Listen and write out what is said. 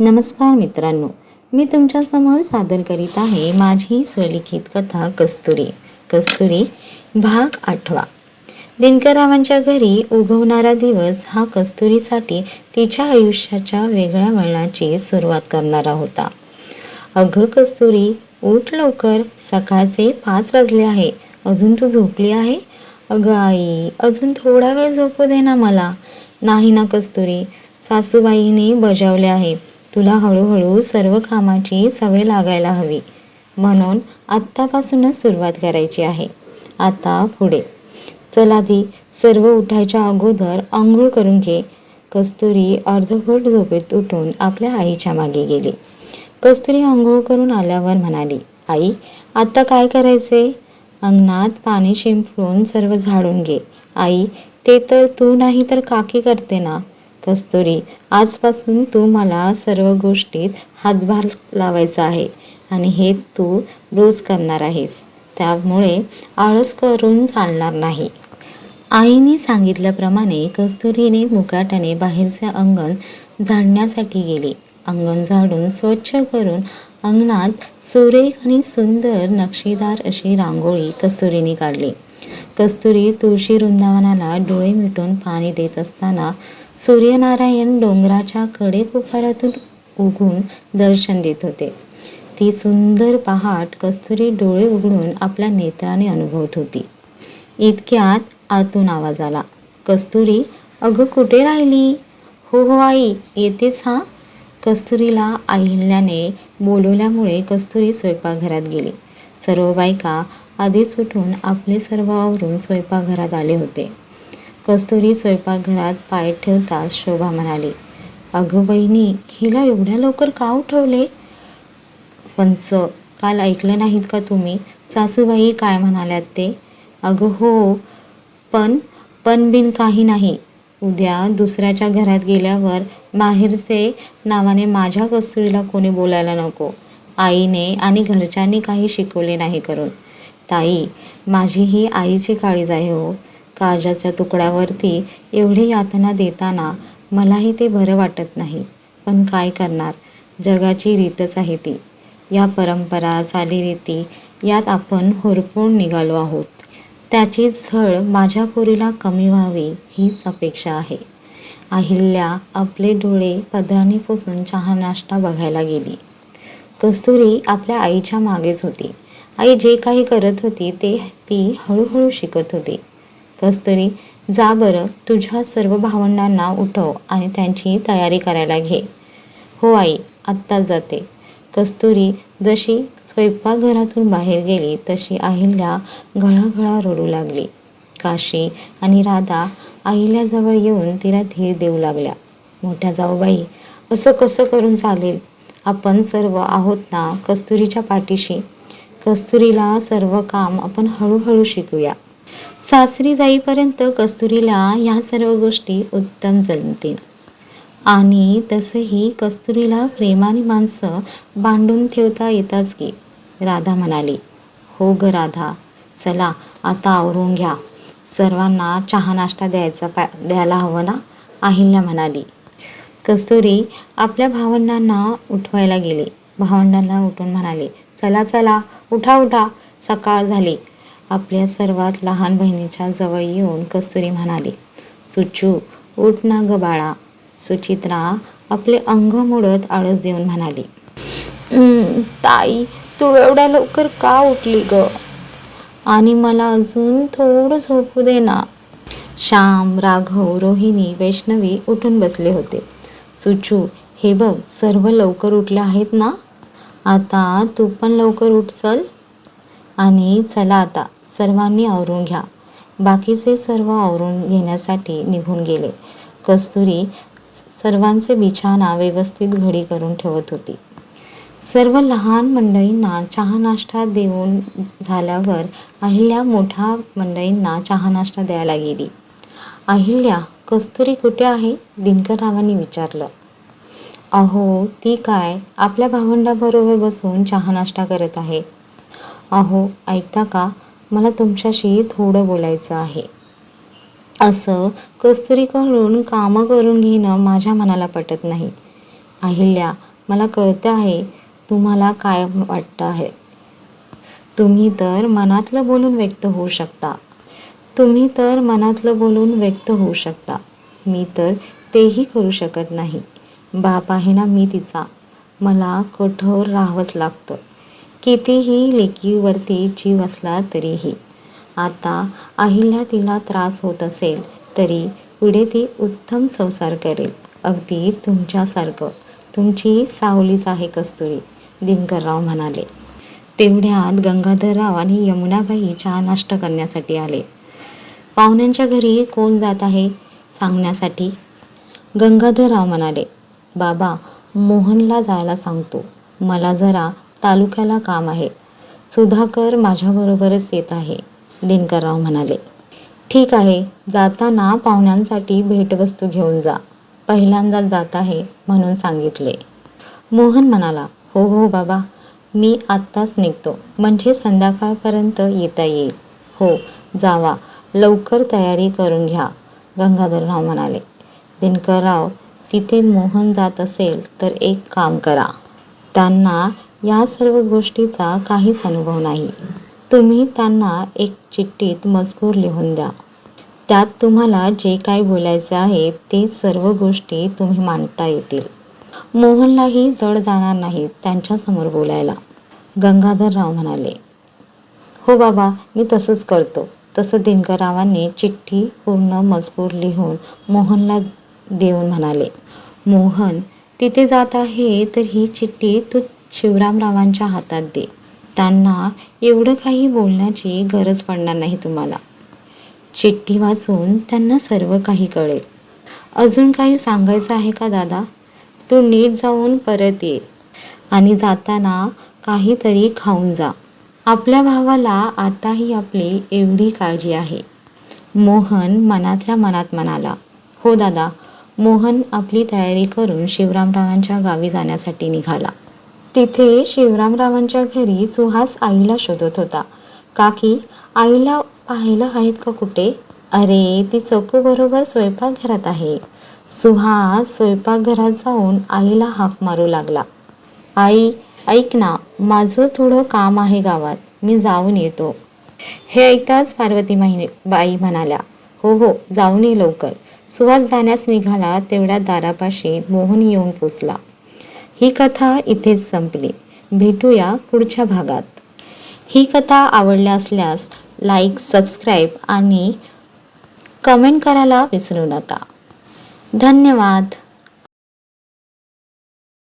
नमस्कार मित्रांनो मी तुमच्यासमोर सादर करीत आहे माझी स्वलिखित कथा कस्तुरी. कस्तुरी भाग आठवा. दिनकररावांच्या घरी उगवणारा दिवस हा कस्तुरीसाठी तिच्या आयुष्याच्या वेगळ्या वळणाची सुरुवात करणारा होता. अगं कस्तुरी उठ लवकर सकाळचे पाच वाजले आहे. अजून तू झोपली आहे? अगं आई अजून थोडा वेळ झोपू दे ना मला. नाही ना कस्तुरी सासूबाईने बजावले आहे. तुला हळूहळू सर्व कामाची सवय लागायला हवी. म्हणून आत्तापासूनच सुरुवात करायची आहे. आता पुढे. चल आधी सर्व उठायच्या अगोदर आंघोळ करून घे. कस्तुरी अर्धवट झोपेत उठून आपल्या आईच्या मागे गेली. कस्तुरी आंघोळ करून आल्यावर म्हणाली आई आत्ता काय करायचे? अंगणात पाणी शिंपडून सर्व झाडून घे. आई ते तर तू नाही तर काकी करते ना. कस्तुरी आजपासून तू मला सर्व गोष्टीत हातभार लावायचा आहे आणि हे तू रोज करणार आहेस. त्यामुळे आळस करून चालणार नाही. आईने सांगितल्याप्रमाणे कस्तुरीने मुकाट्याने बाहेरचे अंगण झाडण्यासाठी गेली. अंगण झाडून स्वच्छ करून अंगणात सुरेख आणि सुंदर नक्षीदार अशी रांगोळी कस्तुरीने काढली. कस्तुरी तुळशी वृंदावनाला डोळे मिटून पाणी देत असताना सूर्यनारायण डोंगराच्या कडेकोपऱ्यातून उगून दर्शन देत होते. ती सुंदर पहाट कस्तुरी डोळे उघडून आपल्या नेत्राने अनुभवत होती. इतक्यात आतून आवाज आला. कस्तुरी अगं कुठे राहिली? हो हो आई येतेच हा. कस्तुरीला अहिल्याने बोलवल्यामुळे कस्तुरी स्वयंपाकघरात गेली. सर्व बायका आधीच उठून आपले सर्व आवरून स्वयंपाकघरात आले होते. कस्तुरी स्वयंपाकघरात पाय ठेवताच शोभा म्हणाली अगं बहिणी हिला एवढ्या लवकर का उठवले? पंच काल ऐकलं नाहीत का तुम्ही? सासूबाई काय म्हणाल्यात ते? अगं हो पण पण बिन काही नाही. उद्या दुसऱ्याच्या घरात गेल्यावर माहेरचे नावाने माझ्या कस्तुरीला कोणी बोलायला नको. आईने आणि घरच्यांनी काही शिकवले नाही करून. ताई माझी ही आईची काळीज आहे हो. काळजाच्या तुकड्यावरती एवढी यातना देताना मलाही ते बरं वाटत नाही. पण काय करणार? जगाची रीतच आहे ती. या परंपरा चालीरीती यात आपण होरपून निघालो आहोत. त्याची झळ माझ्या पोरीला कमी व्हावी हीच अपेक्षा आहे. अहिल्या आपले डोळे पदराने पुसून चहा नाश्ता बघायला गेली. कस्तुरी आपल्या आईच्या मागेच होती. आई जे काही करत होती ते ती हळूहळू शिकत होती. कस्तुरी जा बरं तुझ्या सर्व भावंडांना उठव आणि त्यांची तयारी करायला घे. हो आई आत्ताच जाते. कस्तुरी जशी स्वयंपाकघरातून बाहेर गेली तशी अहिल्या घळाघळा रडू लागली. काशी आणि राधा अहिल्याजवळ येऊन तिला धीर देऊ लागल्या. मोठ्या जाऊबाई असं कसं करून चालेल? आपण सर्व आहोत ना कस्तुरीच्या पाठीशी? कस्तुरीला सर्व काम आपण हळूहळू शिकूया. सासरी जाईपर्यंत कस्तुरीला ह्या सर्व गोष्टी उत्तम जमतील. आणि तसंही कस्तुरीला प्रेमाने माणसं बांधून ठेवता येताच की राधा म्हणाली हो ग राधा चला आता आवरून घ्या. सर्वांना चहा नाश्ता द्यायचा पा द्यायला हवं ना? अहिल्या म्हणाली. कस्तुरी आपल्या भावंडांना उठवायला गेली. भावंडांना उठून म्हणाले चला चला उठा उठा. सकाळ झाली. आपल्या सर्वात लहान बहिणीच्या जवळ येऊन कस्तुरी म्हणाली सुचू उठ ना ग बाळा. सुचित्रा आपले अंग मोडत आळस देऊन म्हणाली ताई तू एवढ्या लवकर का उठली ग? आणि मला अजून थोडं झोपू दे ना. श्याम राघव रोहिणी वैष्णवी उठून बसले होते. सुचू हे बघ सर्व लवकर उठले आहेत ना? आता तू पण लवकर उठ चल. आणि चला आता. सर्वांनी आवरून घ्या. बाकीचे सर्व आवरून घेण्यासाठी निघून गेले. कस्तुरी सर्वांचे बिछाना व्यवस्थित घडी करून ठेवत होती. सर्व लहान मंडळींना चहा नाश्ता देऊन झाल्यावर अहिल्या मोठ्या मंडळींना चहा नाश्ता द्यायला गेली. अहिल्या कस्तुरी कुठे आहे? दिनकररावांनी विचारलं. अहो ती काय? आपल्या भावंडाबरोबर बसून चहा नाश्ता करत आहे. अहो ऐकता का? मला तुमच्याशी थोडं बोलायचं आहे. असं कस्तुरीकडून कामं करून घेणं माझ्या मनाला पटत नाही. अहिल्या मला कळतं आहे तुम्हाला काय वाटतं आहे. तुम्ही तर मनातलं बोलून व्यक्त होऊ शकता. तुम्ही तर मनातलं बोलून व्यक्त होऊ शकता. मी तर तेही करू शकत नाही. बाप आहे ना मी तिचा. मला कठोर राहावंच लागतं. कितीही लेकीवरती जीव असला तरीही. आता अहिल्या तिला त्रास होत असेल तरी पुढे ती उत्तम संसार करेल. अगदी तुमच्यासारखं. तुमची सावलीच आहे कस्तुरी दिनकरराव म्हणाले. तेवढ्यात गंगाधरराव आणि यमुनाबाई चहा नाश्ता करण्यासाठी आले. पाहुण्यांच्या घरी कोण जात आहे? सांगण्यासाठी. गंगाधरराव म्हणाले बाबा मोहनला जायला सांगतो. मला जरा तालुक्याला काम आहे. सुधाकर माझ्याबरोबरच येत आहे दिनकरराव म्हणाले. ठीक आहे जाताना पाहुण्यांसाठी भेटवस्तू घेऊन जा. पहिल्यांदाच जात आहे म्हणून सांगितले. मोहन म्हणाला हो हो बाबा मी आत्ताच निघतो. म्हणजे संध्याकाळपर्यंत येता येईल. हो जावा लवकर तयारी करून घ्या गंगाधरराव म्हणाले. दिनकरराव तिथे मोहन जात असेल तर एक काम करा. त्यांना या सर्व गोष्टीचा काहीच अनुभव नाही. तुम्ही त्यांना एक चिठ्ठीत मजकूर लिहून द्या. त्यात तुम्हाला जे काय बोलायचे आहे ते सर्व गोष्टी तुम्ही मांडता येतील. मोहनलाही जड जाणार नाहीत त्यांच्यासमोर बोलायला. गंगाधरराव म्हणाले हो बाबा मी तसंच करतो. तसं दिनकररावांनी चिठ्ठी पूर्ण मजकूर लिहून मोहनला देऊन म्हणाले मोहन तिथे जात आहे तर ही चिठ्ठी तू शिवरामरावांच्या हातात दे. त्यांना एवढं काही बोलण्याची गरज पडणार नाही तुम्हाला. चिठ्ठी वाचून त्यांना सर्व काही कळेल. अजून काही सांगायचं आहे का दादा? तू नीट जाऊन परत ये आणि जाताना काहीतरी खाऊन जा. आपल्या भावाला आताही आपली एवढी काळजी आहे. मोहन मनातल्या मनात म्हणाला हो दादा. मोहन आपली तयारी करून शिवरामरावांच्या गावी जाण्यासाठी निघाला. तिथे शिवरामरावांच्या घरी सुहास आईला शोधत होता. काकी आईला पाहिलं आहेत का कुठे? अरे ती चकूबरोबर स्वयंपाकघरात आहे. सुहास स्वयंपाकघरात जाऊन आईला हाक मारू लागला. आई ऐक ना माझं थोडं काम आहे गावात. मी जाऊन येतो. हे ऐकताच पार्वती माही बाई म्हणाल्या. हो हो जाऊन ये लवकर. सुहास जाण्यास निघाला तेवढ्या दारापाशी मोहन येऊन पोचला. ही कथा इथेच संपली. भेटूया पुढच्या भागात. ही कथा आवडल्या असल्यास लाईक सबस्क्राईब आणि कमेंट करायला विसरू नका. धन्यवाद.